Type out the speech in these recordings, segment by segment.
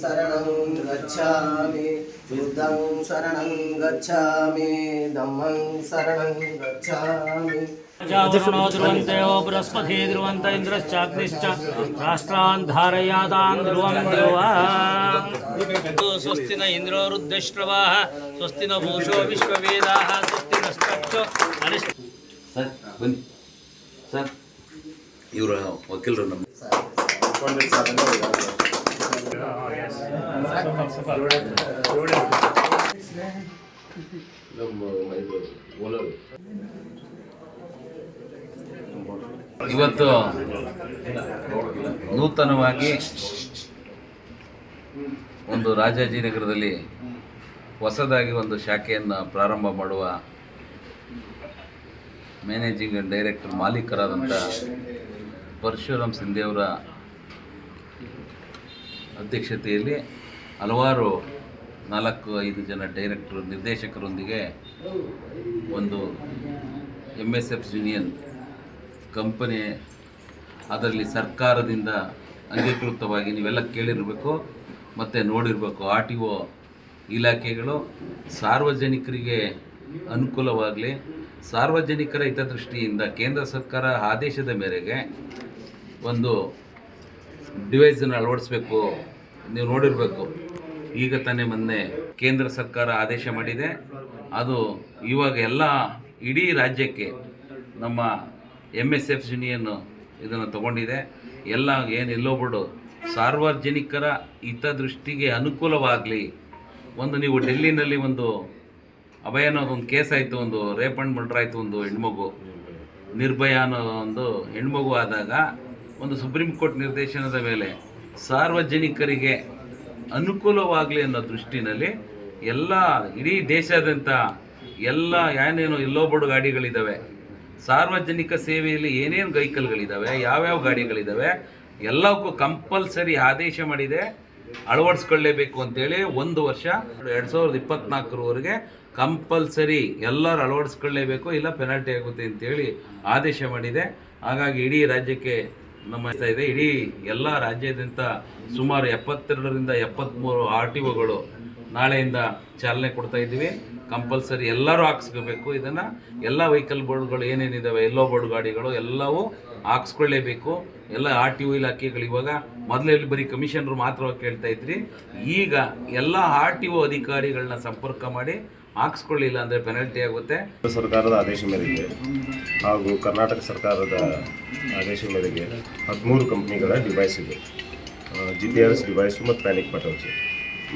शरणं गच्छामि बुद्धं शरणं गच्छामि धम्मं शरणं गच्छामि। जावरुणो ध्रुवन्तेयो बृहस्पति ध्रुवन्त इन्द्रश्चाग्निश्च राष्ट्रान् ध्रुवं ध्रुवा स्वस्ति न इन्द्रो रुद्रश्रवाः स्वस्ति न भूषो विश्ववेदाः ಬನ್ನಿ. ಸರ್. ಇವರ ವಕೀಲರು ನಮ್ಮ ಇವತ್ತು ನೂತನವಾಗಿ ಒಂದು ರಾಜಾಜಿನಗರದಲ್ಲಿ ಹೊಸದಾಗಿ ಒಂದು ಶಾಖೆಯನ್ನು ಪ್ರಾರಂಭ ಮಾಡುವ ಮ್ಯಾನೇಜಿಂಗ್ ಡೈರೆಕ್ಟರ್ ಮಾಲೀಕರಾದಂಥ ಪರಶುರಾಮ್ ಸಿಂಧೆಯವರ ಅಧ್ಯಕ್ಷತೆಯಲ್ಲಿ ಹಲವಾರು ನಾಲ್ಕು ಐದು ಜನ ಡೈರೆಕ್ಟರು ನಿರ್ದೇಶಕರೊಂದಿಗೆ ಒಂದು M S F union company ಅದರಲ್ಲಿ ಸರ್ಕಾರದಿಂದ ಅಂಗೀಕೃತವಾಗಿ ನೀವೆಲ್ಲ ಕೇಳಿರಬೇಕು, ಮತ್ತು ನೋಡಿರಬೇಕು. ಆರ್ ಟಿ ಒ ಇಲಾಖೆಗಳು ಸಾರ್ವಜನಿಕರಿಗೆ ಅನುಕೂಲವಾಗಲಿ ಸಾರ್ವಜನಿಕರ ಹಿತದೃಷ್ಟಿಯಿಂದ ಕೇಂದ್ರ ಸರ್ಕಾರ ಆದೇಶದ ಮೇರೆಗೆ ಒಂದು ಡಿವೈಸನ್ನು ಅಳವಡಿಸ್ಬೇಕು. ನೀವು ನೋಡಿರಬೇಕು. ಈಗ ತಾನೇ ಮೊನ್ನೆ ಕೇಂದ್ರ ಸರ್ಕಾರ ಆದೇಶ ಮಾಡಿದೆ. ಅದು ಇವಾಗ ಎಲ್ಲ ಇಡೀ ರಾಜ್ಯಕ್ಕೆ ನಮ್ಮ ಎಂ ಎಸ್ ಎಫ್ ಯೂನಿಯನ್ನು ಇದನ್ನು ತಗೊಂಡಿದೆ. ಎಲ್ಲ ಏನು ಎಲ್ಲೋಬಿಡು ಸಾರ್ವಜನಿಕರ ಹಿತದೃಷ್ಟಿಗೆ ಅನುಕೂಲವಾಗಲಿ. ಒಂದು ನೀವು ಡೆಲ್ಲಿನಲ್ಲಿ ಒಂದು ಅಭಯ ಅನ್ನೋದು ಒಂದು ಕೇಸ್ ಆಯಿತು, ಒಂದು ರೇಪ್ ಅಂಡ್ ಮರ್ಡರ್ ಆಯಿತು ಒಂದು ಹೆಣ್ಮಗು. ನಿರ್ಭಯ ಅನ್ನೋ ಒಂದು ಹೆಣ್ಮಗು ಆದಾಗ ಒಂದು ಸುಪ್ರೀಂ ಕೋರ್ಟ್ ನಿರ್ದೇಶನದ ಮೇಲೆ ಸಾರ್ವಜನಿಕರಿಗೆ ಅನುಕೂಲವಾಗಲಿ ಅನ್ನೋ ದೃಷ್ಟಿನಲ್ಲಿ ಎಲ್ಲ ಇಡೀ ದೇಶಾದ್ಯಂತ ಎಲ್ಲ ಏನೇನು ಎಲ್ಲೋಬಡು ಗಾಡಿಗಳಿದ್ದಾವೆ. ಸಾರ್ವಜನಿಕ ಸೇವೆಯಲ್ಲಿ ಏನೇನು ವೆಹಿಕಲ್ಗಳಿದ್ದಾವೆ ಯಾವ್ಯಾವ ಗಾಡಿಗಳಿದ್ದಾವೆ, ಎಲ್ಲಕ್ಕೂ ಕಂಪಲ್ಸರಿ ಆದೇಶ ಮಾಡಿದೆ. ಅಳವಡಿಸ್ಕೊಳ್ಳೇಬೇಕು ಅಂತೇಳಿ ಒಂದು ವರ್ಷ, ಎರಡು ಸಾವಿರದ ಇಪ್ಪತ್ನಾಲ್ಕರವರೆಗೆ ಕಂಪಲ್ಸರಿ ಎಲ್ಲರೂ ಅಳವಡಿಸ್ಕೊಳ್ಳೇಬೇಕು, ಇಲ್ಲ ಪೆನಾಲ್ಟಿ ಆಗುತ್ತೆ ಅಂತೇಳಿ ಆದೇಶ ಮಾಡಿದೆ. ಹಾಗಾಗಿ ಇಡೀ ರಾಜ್ಯಕ್ಕೆ ನಮ್ಮ ಇದೆ. ಇಡೀ ಎಲ್ಲ ರಾಜ್ಯಾದ್ಯಂತ ಸುಮಾರು ಎಪ್ಪತ್ತೆರಡರಿಂದ ಎಪ್ಪತ್ತ್ಮೂರು ಆರ್ ಟಿ ಒಗಳು ನಾಳೆಯಿಂದ ಚಾಲನೆ ಕೊಡ್ತಾ ಇದ್ದೀವಿ. ಕಂಪಲ್ಸರಿ ಎಲ್ಲರೂ ಹಾಕ್ಸ್ಕೋಬೇಕು. ಇದನ್ನು ಎಲ್ಲ ವೆಹಿಕಲ್ ಬೋರ್ಡ್ಗಳು ಏನೇನಿದ್ದಾವೆ ಎಲ್ಲೋ ಬೋರ್ಡ್ ಗಾಡಿಗಳು ಎಲ್ಲವೂ ಹಾಕ್ಸ್ಕೊಳ್ಳೇಬೇಕು. ಎಲ್ಲ ಆರ್ ಟಿ ಒ ಇಲಾಖೆಗಳು ಇವಾಗ ಮೊದಲಲ್ಲಿ ಬರೀ ಕಮಿಷನರು ಮಾತ್ರ ಕೇಳ್ತಾ ಇದ್ರಿ. ಈಗ ಎಲ್ಲ ಆರ್ ಟಿ ಒ ಅಧಿಕಾರಿಗಳನ್ನ ಸಂಪರ್ಕ ಮಾಡಿ ಹಾಕ್ಸ್ಕೊಳ್ಳಿಲ್ಲ ಅಂದರೆ ಪೆನಾಲ್ಟಿ ಆಗುತ್ತೆ. ಸರ್ಕಾರದ ಆದೇಶ ಮೇರೆಗೆ ಹಾಗೂ ಕರ್ನಾಟಕ ಸರ್ಕಾರದ ಆದೇಶ ಮೇರೆಗೆ ಹದಿಮೂರು ಕಂಪ್ನಿಗಳ ಡಿವೈಸ್ ಇದೆ. G P R S device ಮತ್ತು ಪ್ಯಾನಿಕ್ ಬಟನ್ಸ್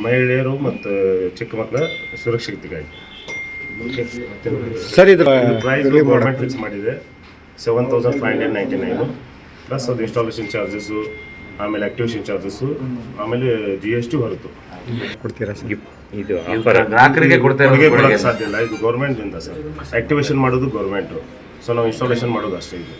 ಮಹಿಳೆಯರು ಮತ್ತು ಚಿಕ್ಕ ಮಕ್ಕಳ ಸುರಕ್ಷತೆಗಾಗಿ. ಸರ್ ಇದು ಪ್ರೈಸ್ ಗೌರ್ಮೆಂಟ್ ಫಿಕ್ಸ್ ಮಾಡಿದೆ. Seven thousand five hundred ninety nine plus ಅದು ಇನ್ಸ್ಟಾಲೇಷನ್ ಚಾರ್ಜಸ್ಸು ಆಮೇಲೆ ಆಕ್ಟಿವೇಷನ್ ಚಾರ್ಜಸ್ಸು ಆಮೇಲೆ ಜಿ ಎಸ್ ಟಿ ಹೊರತು. ಕೊಡ್ತೀರಾ ಸರ್ ಇದು ಗ್ರಾಹಕರಿಗೆ ಕೊಡೋಕ್ಕೆ ಸಾಧ್ಯ ಇಲ್ಲ. ಇದು ಗೌರ್ಮೆಂಟ್ ಇಂದ ಸರ್ ಆಕ್ಟಿವೇಶನ್ ಮಾಡೋದು ಗೌರ್ಮೆಂಟು ಸೊ ನಾವು ಇನ್ಸ್ಟಾಲೇಷನ್ ಮಾಡೋದು ಅಷ್ಟೇ ಇದು.